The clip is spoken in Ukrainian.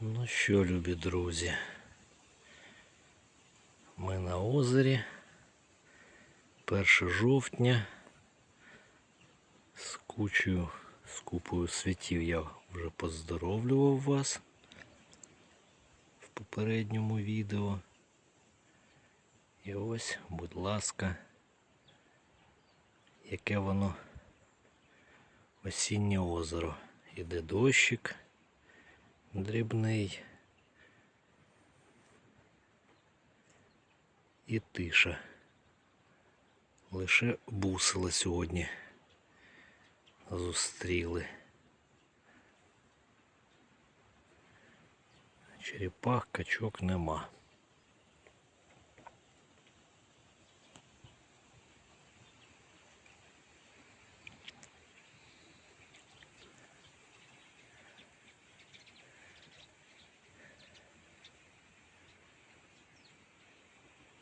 Ну що, любі друзі, ми на озері. 1 жовтня. З кучою, з купою світів я вже поздоровлював вас в попередньому відео. І ось, будь ласка, яке воно осіннє озеро. Іде дощик дрібний. І тиша. Лише бусила сьогодні зустріли. Черепах, качок нема.